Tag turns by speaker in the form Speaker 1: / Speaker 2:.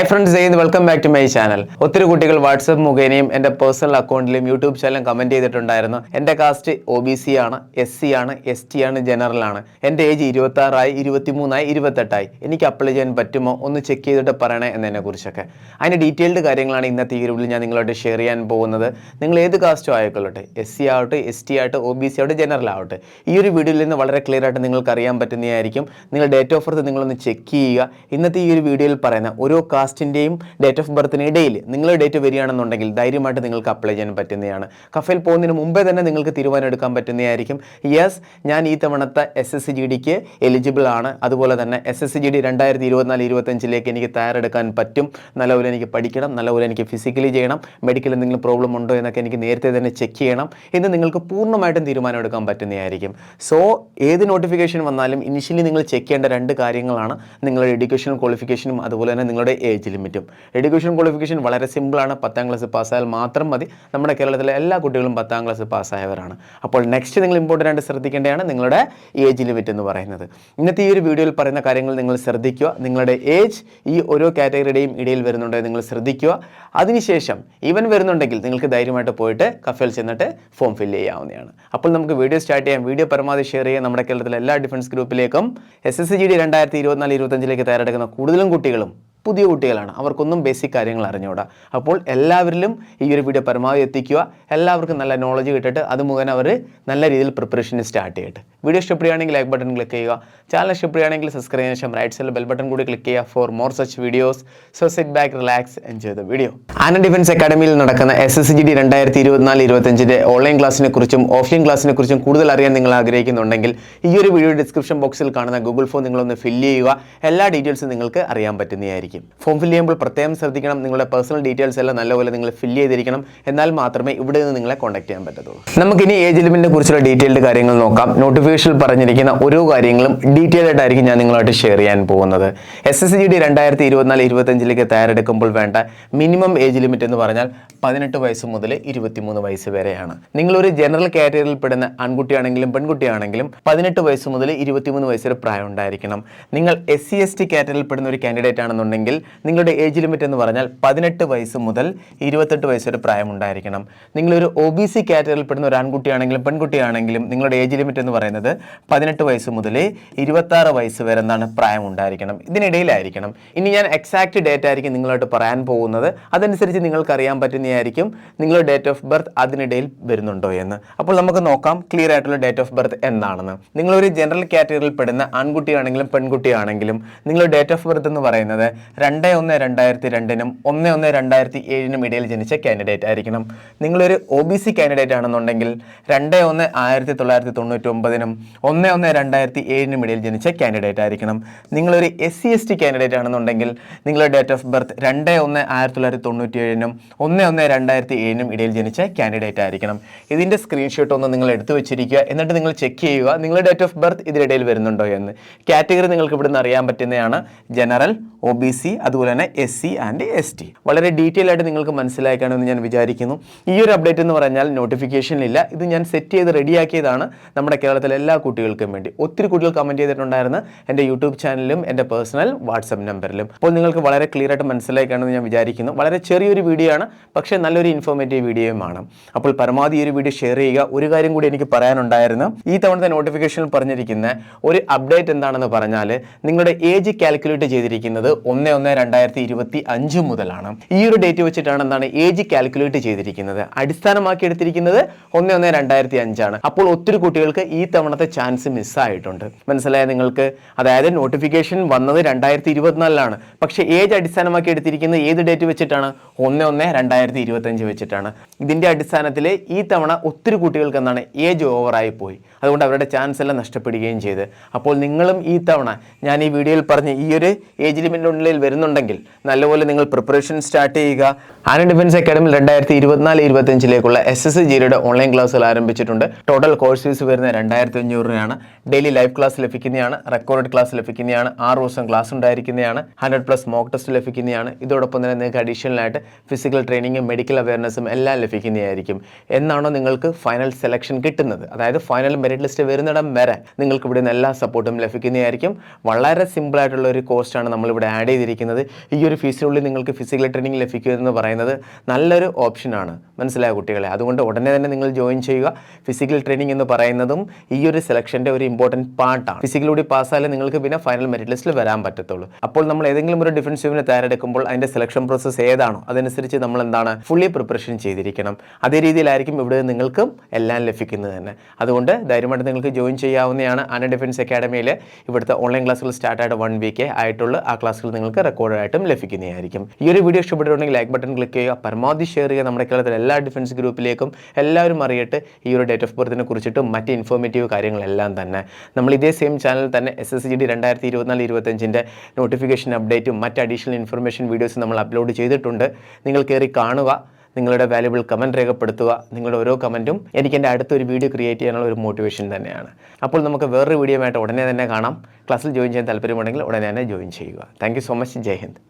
Speaker 1: Hi friends ചെയ്യുന്നത് welcome back to my channel ഒത്തിരി കുട്ടികൾ വാട്സപ്പ് മുഖേനയും എന്റെ പേഴ്സണൽ അക്കൗണ്ടിലും യൂട്യൂബ് ചാനലും കമന്റ് ചെയ്തിട്ടുണ്ടായിരുന്നു. എന്റെ കാസ്റ്റ് ഒ ബി സി ആണ് എസ് സി ആണ് എസ് ടി ആണ് ജനറൽ ആണ്. എന്റെ ഏജ് ഇരുപത്തി ആറായി ഇരുപത്തിമൂന്നായി ഇരുപത്തെട്ടായി. എനിക്ക് അപ്ലൈ ചെയ്യാൻ പറ്റുമോ? ഒന്ന് ചെക്ക് ചെയ്തിട്ട് പറയണേ എന്നതിനെ കുറിച്ചൊക്കെ. അതിന്റെ ഡീറ്റെയിൽഡ് കാര്യങ്ങളാണ് ഇന്നത്തെ ഈ വീഡിയോയിൽ ഞാൻ നിങ്ങളോട് ഷെയർ ചെയ്യാൻ പോകുന്നത്. നിങ്ങൾ ഏത് കാസ്റ്റും ആയിക്കൊള്ളട്ടെ. എസ് സി ആവട്ടെ എസ് ടി ആവട്ടെ ഒ ബി സി ആവട്ടെ ജനറൽ ആവട്ടെ. ഈ ഒരു വീഡിയോയിൽ നിന്ന് വളരെ ക്ലിയർ ആയിട്ട് നിങ്ങൾക്ക് അറിയാൻ പറ്റുന്നതായിരിക്കും. നിങ്ങൾ ഡേറ്റ് ഓഫ് ബർത്ത് നിങ്ങളൊന്ന് ചെക്ക് ചെയ്യുക. ഇന്നത്തെ ഈ ഒരു വീഡിയോയിൽ പറയുന്ന ഓരോ കാസ്റ്റിന്റെയും ഡേറ്റ് ഓഫ് ബർത്തിന് ഇടയിൽ നിങ്ങൾ ഡേറ്റ് വരികയാണെന്നുണ്ടെങ്കിൽ ധൈര്യമായിട്ട് നിങ്ങൾക്ക് അപ്ലൈ ചെയ്യാൻ പറ്റുന്നതാണ്. കഫയിൽ പോകുന്നതിന് മുമ്പേ തന്നെ നിങ്ങൾക്ക് തീരുമാനം എടുക്കാൻ പറ്റുന്നതായിരിക്കും. യെസ് ഞാൻ ഈ തവണത്തെ എസ് എസ് സി ജി ഡിക്ക് എലിജിബിൾ ആണ്. അതുപോലെ തന്നെ S S C G D രണ്ടായിരത്തി ഇരുപത്തിനാല് ഇരുപത്തഞ്ചിലേക്ക് എനിക്ക് തയ്യാറെടുക്കാൻ പറ്റും. നല്ലപോലെ എനിക്ക് പഠിക്കണം നല്ലപോലെ എനിക്ക് ഫിസിക്കലി ചെയ്യണം. മെഡിക്കൽ എന്തെങ്കിലും പ്രോബ്ലം ഉണ്ടോ എന്നൊക്കെ എനിക്ക് നേരത്തെ തന്നെ ചെക്ക് ചെയ്യണം. എന്ന് നിങ്ങൾക്ക് പൂർണമായിട്ടും തീരുമാനം എടുക്കാൻ പറ്റുന്നതായിരിക്കും. സോ ഏത് നോട്ടിഫിക്കേഷൻ വന്നാലും ഇനിഷ്യലി നിങ്ങൾ ചെക്ക് ചെയ്യേണ്ട രണ്ട് കാര്യങ്ങളാണ്. നിങ്ങളുടെ എഡ്യൂക്കേഷൻ ക്വാളിഫിക്കേഷനും അതുപോലെ തന്നെ നിങ്ങളുടെ ഏജ് ലിമിറ്റും. എഡ്യൂക്കേഷൻ ക്വാളിഫിക്കേഷൻ വളരെ സിമ്പിളാണ് പത്താം ക്ലാസ് പാസ്സായാൽ മാത്രം മതി. നമ്മുടെ കേരളത്തിലെ എല്ലാ കുട്ടികളും പത്താം ക്ലാസ് പാസ്സായവരാണ് അപ്പോൾ നെക്സ്റ്റ് നിങ്ങൾ ഇമ്പോർട്ടന്റ് ആയിട്ട് ശ്രദ്ധിക്കേണ്ടതാണ് നിങ്ങളുടെ ഏജ് ലിമിറ്റ് എന്ന് പറയുന്നത്. ഇന്നത്തെ ഈ ഒരു വീഡിയോയിൽ പറയുന്ന കാര്യങ്ങൾ നിങ്ങൾ ശ്രദ്ധിക്കുക. നിങ്ങളുടെ ഏജ് ഈ ഓരോ കാറ്റഗറിയുടെയും ഇടയിൽ വരുന്നുണ്ടെങ്കിൽ നിങ്ങൾ ശ്രദ്ധിക്കുക. അതിനുശേഷം ഇവൻ വരുന്നുണ്ടെങ്കിൽ നിങ്ങൾക്ക് ധൈര്യമായിട്ട് പോയിട്ട് കഫേൽ ചെന്നിട്ട് ഫോം ഫില്ല് ചെയ്യാവുന്നതാണ്. അപ്പോൾ നമുക്ക് വീഡിയോ സ്റ്റാർട്ട് ചെയ്യാം. വീഡിയോ പരമാവധി ഷെയർ ചെയ്യാം നമ്മുടെ കേരളത്തിലെ എല്ലാ ഡിഫൻസ് ഗ്രൂപ്പിലേക്കും എസ് എസ് ജി ഡി രണ്ടായിരത്തി ഇരുപത്തിനാല് ഇരുപത്തഞ്ചിലേക്ക് തയ്യാറെടുക്കുന്ന കൂടുതലും കുട്ടികളും പുതിയ കുട്ടികളാണ്. അവർക്കൊന്നും ബേസിക് കാര്യങ്ങൾ അറിഞ്ഞുകൂടാ. അപ്പോൾ എല്ലാവരിലും ഈ ഒരു വീഡിയോ പരമാവധി എത്തിക്കുക. എല്ലാവർക്കും നല്ല നോളജ് കിട്ടിയിട്ട് അത് മുഖേന അവർ നല്ല രീതിയിൽ പ്രിപ്പറേഷൻ സ്റ്റാർട്ട് ചെയ്യട്ടെ. വീഡിയോ ഇഷ്ടപ്പെടുകയാണെങ്കിൽ ലൈക്ക് ബട്ടൺ ക്ലിക്ക് ചെയ്യുക. ചാനൽ ഇഷ്ടപ്പെടുകയാണെങ്കിൽ സബ്സ്ക്രൈബ് ചെയ്യാൻ ശേഷം റൈറ്റ് സൈഡിൽ ബെൽ ബട്ടൺ കൂടി ക്ലിക്ക് ചെയ്യുക for more such videos so set back relax enjoy the video ആന ഡിഫൻസ് അക്കാഡമിയിൽ നടക്കുന്ന എസ് എസ് ജി ഡി രണ്ടായിരത്തി ഇരുപത്തിനാല് ഇരുപത്തഞ്ചിന്റെ ഓൺലൈൻ ക്ലാസ്സിനെ കുറിച്ചും ഓഫ്ലൈൻ ക്ലാസ്സിനെ കുറിച്ചും കൂടുതൽ അറിയാൻ നിങ്ങൾ ആഗ്രഹിക്കുന്നുണ്ടെങ്കിൽ ഈ ഒരു വീഡിയോ ഡിസ്ക്രിപ്ഷൻ ബോക്സിൽ കാണുന്ന ഗൂഗിൾ ഫോം നിങ്ങളൊന്ന് ഫില്ല് ചെയ്യുക. എല്ലാ ഡീറ്റെയിൽസും നിങ്ങൾക്ക് അറിയാൻ പറ്റുന്നതായിരിക്കും. ഫോം ഫില്ല് ചെയ്യുമ്പോൾ പ്രത്യേകം ശ്രദ്ധിക്കണം. നിങ്ങളുടെ പേഴ്സണൽ ഡീറ്റെയിൽസ് എല്ലാം നല്ലപോലെ നിങ്ങൾ ഫില്ല് ചെയ്തിരിക്കണം. എന്നാൽ മാത്രമേ ഇവിടെ നിന്ന് നിങ്ങളെ കോൺടാക്ട് ചെയ്യാൻ പറ്റത്തുള്ളൂ. നമുക്കിനി ഏജ് ലിമിറ്റിനെ കുറിച്ചുള്ള ഡീറ്റെയിൽഡ് കാര്യങ്ങൾ നോക്കാം. നോട്ടിഫിക്കേഷനിൽ പറഞ്ഞിരിക്കുന്ന ഓരോ കാര്യങ്ങളും ഡീറ്റെയിൽ ആയിട്ടായിരിക്കും ഞാൻ നിങ്ങളായിട്ട് ഷെയർ ചെയ്യാൻ പോകുന്നത്. എസ് എസ് ജി ഡി രണ്ടായിരത്തി ഇരുപത്തിനാല് ഇരുപത്തഞ്ചിലേക്ക് തയ്യാറെടുക്കുമ്പോൾ വേണ്ട മിനിമം ഏജ് ലിമിറ്റ് എന്ന് പറഞ്ഞാൽ പതിനെട്ട് വയസ്സ് മുതൽ ഇരുപത്തിമൂന്ന് വയസ്സ് വരെയാണ്. നിങ്ങളൊരു ജനറൽ കാറ്റഗറിയിൽ പെടുന്ന ആൺകുട്ടിയാണെങ്കിലും പെൺകുട്ടിയാണെങ്കിലും പതിനെട്ട് വയസ്സ് മുതൽ ഇരുപത്തിമൂന്ന് വയസ്സ് വരെ പ്രായം ഉണ്ടായിരിക്കണം. നിങ്ങൾ എസ് സി എസ് ടി കാറ്റഗറിയിൽ പെടുന്ന ഒരു കാൻഡിഡേറ്റ് ആണെന്നുണ്ടെങ്കിൽ നിങ്ങളുടെ ഏജ് ലിമിറ്റ് എന്ന് പറഞ്ഞാൽ പതിനെട്ട് വയസ്സ് മുതൽ ഇരുപത്തെട്ട് വയസ്സ് വരെ പ്രായം ഉണ്ടായിരിക്കണം. നിങ്ങളൊരു ഒ ബി സി കാറ്റഗറിയിൽ പെടുന്ന ഒരു ആൺകുട്ടിയാണെങ്കിലും പെൺകുട്ടിയാണെങ്കിലും നിങ്ങളുടെ ഏജ് ലിമിറ്റ് എന്ന് പറയുന്നത് പതിനെട്ട് വയസ്സ് മുതൽ ഇരുപത്താറ് വയസ്സ് വരെ എന്താണ് പ്രായം ഉണ്ടായിരിക്കണം ഇതിനിടയിലായിരിക്കണം. ഇനി ഞാൻ എക്സാക്ട് ഡേറ്റ് ആയിരിക്കും നിങ്ങളോട്ട് പറയാൻ പോകുന്നത്. അതനുസരിച്ച് നിങ്ങൾക്ക് അറിയാൻ പറ്റുന്നതായിരിക്കും നിങ്ങളുടെ ഡേറ്റ് ഓഫ് ബർത്ത് അതിനിടയിൽ വരുന്നുണ്ടോ എന്ന്. അപ്പോൾ നമുക്ക് നോക്കാം ക്ലിയർ ആയിട്ടുള്ള ഡേറ്റ് ഓഫ് ബർത്ത് എന്താണെന്ന്. നിങ്ങളൊരു ജനറൽ കാറ്റഗറിയിൽ പെടുന്ന ആൺകുട്ടിയാണെങ്കിലും പെൺകുട്ടിയാണെങ്കിലും നിങ്ങളുടെ ഡേറ്റ് ഓഫ് ബർത്ത് എന്ന് പറയുന്നത് രണ്ട് ഒന്ന് രണ്ടായിരത്തി രണ്ടിനും ഒന്ന് ഒന്ന് രണ്ടായിരത്തി ഏഴിനും ഇടയിൽ ജനിച്ച കാൻഡിഡേറ്റ് ആയിരിക്കണം. നിങ്ങളൊരു ഒ ബി സി കാൻഡിഡേറ്റ് ആണെന്നുണ്ടെങ്കിൽ രണ്ട് ഒന്ന് ആയിരത്തി തൊള്ളായിരത്തി തൊണ്ണൂറ്റി ഒമ്പതിനും ഒന്ന് ഒന്ന് രണ്ടായിരത്തി ഏഴിനും ഇടയിൽ ജനിച്ച കാൻഡിഡേറ്റ് ആയിരിക്കണം. നിങ്ങളൊരു S C S T candidate ആണെന്നുണ്ടെങ്കിൽ നിങ്ങളുടെ ഡേറ്റ് ഓഫ് ബർത്ത് രണ്ട് ഒന്ന് ആയിരത്തി തൊള്ളായിരത്തി തൊണ്ണൂറ്റി ഏഴിനും ഒന്ന് ഒന്ന് രണ്ടായിരത്തി ഏഴിനും ഇടയിൽ ജനിച്ച കാൻഡിഡേറ്റ് ആയിരിക്കണം. ഇതിന്റെ സ്ക്രീൻഷോട്ട് ഒന്ന് നിങ്ങൾ എടുത്തു വെച്ചിരിക്കുക. എന്നിട്ട് നിങ്ങൾ ചെക്ക് ചെയ്യുക നിങ്ങളുടെ ഡേറ്റ് ഓഫ് ബർത്ത് ഇതിനിടയിൽ വരുന്നുണ്ടോ എന്ന്. കാറ്റഗറി നിങ്ങൾക്ക് ഇവിടുന്ന് അറിയാൻ പറ്റുന്നതാണ് ജനറൽ ഒ ബി സി അതുപോലെ തന്നെ S C and S T വളരെ ഡീറ്റെയിൽ ആയിട്ട് നിങ്ങൾക്ക് മനസ്സിലാക്കാണെന്ന് ഞാൻ വിചാരിക്കുന്നു. ഈ ഒരു അപ്ഡേറ്റ് എന്ന് പറഞ്ഞാൽ നോട്ടിഫിക്കേഷനിലില്ല ഇത് ഞാൻ സെറ്റ് ചെയ്ത് റെഡിയാക്കിയതാണ് നമ്മുടെ കേരളത്തിലെ എല്ലാ കുട്ടികൾക്കും വേണ്ടി. ഒത്തിരി കുട്ടികൾ കമന്റ് ചെയ്തിട്ടുണ്ടായിരുന്നു എന്റെ യൂട്യൂബ് ചാനലിലും എന്റെ പേഴ്സണൽ വാട്സപ്പ് നമ്പറിലും അപ്പോൾ നിങ്ങൾക്ക് വളരെ ക്ലിയർ ആയിട്ട് മനസ്സിലാക്കാമെന്ന് ഞാൻ വിചാരിക്കുന്നു. വളരെ ചെറിയൊരു വീഡിയോ ആണ് പക്ഷേ നല്ലൊരു ഇൻഫോർമേറ്റീവ് വീഡിയോയുമാണ് അപ്പോൾ പരമാവധി ഈ ഒരു വീഡിയോ ഷെയർ ചെയ്യുക. ഒരു കാര്യം കൂടി എനിക്ക് പറയാനുണ്ടായിരുന്നു. ഈ തവണത്തെ നോട്ടിഫിക്കേഷനിൽ പറഞ്ഞിരിക്കുന്ന ഒരു അപ്ഡേറ്റ് എന്താണെന്ന് പറഞ്ഞാൽ നിങ്ങളുടെ ഏജ് കാൽക്കുലേറ്റ് ചെയ്തിരിക്കുന്നത് ഒന്ന് ഒന്ന് രണ്ടായിരത്തി ഇരുപത്തി അഞ്ച് മുതലാണ്. ഈ ഒരു ഡേറ്റ് വെച്ചിട്ടാണ് എന്താണ് ഏജ് കാൽക്കുലേറ്റ് ചെയ്തിരിക്കുന്നത്. അടിസ്ഥാനമാക്കി എടുത്തിരിക്കുന്നത് ഒന്ന് ഒന്ന് രണ്ടായിരത്തി അഞ്ചാണ് അപ്പോൾ ഒത്തിരി കുട്ടികൾക്ക് ഈ തവണത്തെ ചാൻസ് മിസ്സായിട്ടുണ്ട് മനസ്സിലായ? നിങ്ങൾക്ക് അതായത് നോട്ടിഫിക്കേഷൻ വന്നത് രണ്ടായിരത്തി ഇരുപത്തിനാലിലാണ് പക്ഷേ ഏജ് അടിസ്ഥാനമാക്കി എടുത്തിരിക്കുന്നത് ഏത് ഡേറ്റ് വെച്ചിട്ടാണ്? ഒന്ന് ഒന്ന് രണ്ടായിരത്തി ഇരുപത്തഞ്ച് വെച്ചിട്ടാണ്. ഇതിന്റെ അടിസ്ഥാനത്തിൽ ഈ തവണ ഒത്തിരി കുട്ടികൾക്ക് എന്താണ്? ഏജ് ഓവറായി പോയി. അതുകൊണ്ട് അവരുടെ ചാൻസ് എല്ലാം നഷ്ടപ്പെടുകയും ചെയ്ത്. അപ്പോൾ നിങ്ങളും ഈ തവണ ഞാൻ ഈ വീഡിയോയിൽ പറഞ്ഞ ഈ ഒരു ഏജ് ലിമിറ്റിനുള്ളിൽ വരുന്നുണ്ടെങ്കിൽ നല്ലപോലെ നിങ്ങൾ പ്രിപ്പറേഷൻ സ്റ്റാർട്ട് ചെയ്യുക. ആന ഡിഫൻസ് അക്കാഡമി രണ്ടായിരത്തി ഇരുപത്തിനാല് ഇരുപത്തഞ്ചിലേക്കുള്ള എസ് എസ് ജിയുടെ ഓൺലൈൻ ക്ലാസ്സുകൾ ആരംഭിച്ചിട്ടുണ്ട്. ടോട്ടൽ കോഴ്സ് ഫീസ് വരുന്ന രണ്ടായിരത്തി അഞ്ഞൂറ് രൂപയാണ്. ഡെയിലി ലൈവ് ക്ലാസ് ലഭിക്കുന്നതാണ്. റെക്കോർഡ് ക്ലാസ് ലഭിക്കുന്നതാണ്. ആറ് ദിവസം ക്ലാസ് ഉണ്ടായിരിക്കുന്നതാണ്. ഹൺഡ്രഡ് പ്ലസ് മോക്ക് ടെസ്റ്റ് ലഭിക്കുന്നതാണ്. ഇതോടൊപ്പം തന്നെ നിങ്ങൾക്ക് അഡീഷണൽ ആയിട്ട് ഫിസിക്കൽ ട്രെയിനിങ്ങും മെഡിക്കൽ അവയർനെസ്സും എല്ലാം ലഭിക്കുന്നതായിരിക്കും. എന്നാണോ നിങ്ങൾക്ക് ഫൈനൽ സെലക്ഷൻ കിട്ടുന്നത്. അതായത് ഫൈനൽ മെറിറ്റ് ലിസ്റ്റ് വരുന്നിടം വരെ നിങ്ങൾക്ക് ഇവിടെ നിന്ന് എല്ലാ സപ്പോർട്ടും ലഭിക്കുന്നതായിരിക്കും. വളരെ സിമ്പിൾ ആയിട്ടുള്ള ഒരു കോസ്റ്റാണ് നമ്മളിവിടെ ആഡ് ചെയ്തിരിക്കുന്നത്. ഈ ഒരു ഫീസിനുള്ളിൽ നിങ്ങൾക്ക് ഫിസിക്കൽ ട്രെയിനിങ് ലഭിക്കുക എന്ന് പറയുന്നത് നല്ലൊരു ഓപ്ഷനാണ് മനസ്സിലായ കുട്ടികളെ? അതുകൊണ്ട് ഉടനെ തന്നെ നിങ്ങൾ ജോയിൻ ചെയ്യുക. ഫിസിക്കൽ ട്രെയിനിങ് എന്ന് പറയുന്നതും ഈ ഒരു സെലക്ഷന്റെ ഒരു ഇമ്പോർട്ടന്റ് പാർട്ടാണ് ഫിസിക്കലൂടെ പാസ്സായാലേ നിങ്ങൾക്ക് പിന്നെ ഫൈനൽ മെറിറ്റ് ലിസ്റ്റിൽ വരാൻ പറ്റത്തുള്ളൂ. അപ്പോൾ നമ്മൾ ഏതെങ്കിലും ഒരു ഡിഫൻസീവിനെ തയ്യാറെടുക്കുമ്പോൾ അതിന്റെ സെലക്ഷൻ പ്രോസസ്സ് ഏതാണോ അതനുസരിച്ച് നമ്മൾ എന്താണ് ഫുള്ളി പ്രിപ്പറേഷൻ ചെയ്തിരിക്കണം. അതേ രീതിയിലായിരിക്കും ഇവിടെ നിങ്ങൾക്കും എല്ലാം ലഭിക്കുന്നത് തന്നെ. അതുകൊണ്ട് ധൈര്യമായിട്ട് നിങ്ങൾക്ക് ജോയിൻ ചെയ്യാവുന്നതാണ് അന ഡിഫൻസ് അക്കാഡമിയിൽ ഇവിടുത്തെ ഓൺലൈൻ ക്ലാസ്സുകൾ സ്റ്റാർട്ട് ആയിട്ട് വൺ വീക്ക് ആയിട്ടുള്ള. ആ ക്ലാസ്സുകൾ നിങ്ങൾക്ക് റെക്കോർഡായിട്ടും ലഭിക്കുന്നതായിരിക്കും. ഈ ഒരു വീഡിയോ ഇഷ്ടപ്പെട്ടിട്ടുണ്ടെങ്കിൽ ലൈക്ക് ബട്ടൺ ക്ലിക്ക് ചെയ്യുക. പരമാവധി ഷെയർ ചെയ്യുക. നമ്മുടെ കേരളത്തിലെ എല്ലാ ഡിഫൻസ് ഗ്രൂപ്പിലേക്കും എല്ലാവരും അറിയട്ടെ. ഈ ഒരു ഡേറ്റ് ഓഫ് ബർത്തിനെ കുറിച്ചിട്ടും മറ്റ് ഇൻഫോർമേറ്റീവ് കാര്യങ്ങളെല്ലാം തന്നെ. നമ്മൾ ഇതേ സെയിം ചാനൽ തന്നെ എസ് എസ് ജി ഡി രണ്ടായിരത്തി ഇരുപത്തിനാല് ഇരുപത്തഞ്ചിന്റെ നോട്ടിഫിക്കേഷൻ അപ്ഡേറ്റും മറ്റ് അഡീഷണൽ ഇൻഫർമേഷൻ വീഡിയോസും നമ്മൾ അപ്ലോഡ് ചെയ്തിട്ടുണ്ട്. നിങ്ങൾ കയറി കാണുക. നിങ്ങളുടെ വാല്യുബിൾ കമന്റ് രേഖപ്പെടുത്തുക. നിങ്ങളുടെ ഓരോ കമന്റും എനിക്ക് എന്റെ അടുത്തൊരു വീഡിയോ ക്രിയേറ്റ് ചെയ്യാനുള്ള ഒരു മോട്ടിവേഷൻ തന്നെയാണ്. അപ്പോൾ നമുക്ക് വേറൊരു വീഡിയോ ആയിട്ട് ഉടനെ തന്നെ കാണാം. ക്ലാസ്സിൽ ജോയിൻ ചെയ്യാൻ താല്പര്യമുണ്ടെങ്കിൽ ഉടനെ തന്നെ ജോയിൻ ചെയ്യുക. Thank so much Jai Hind.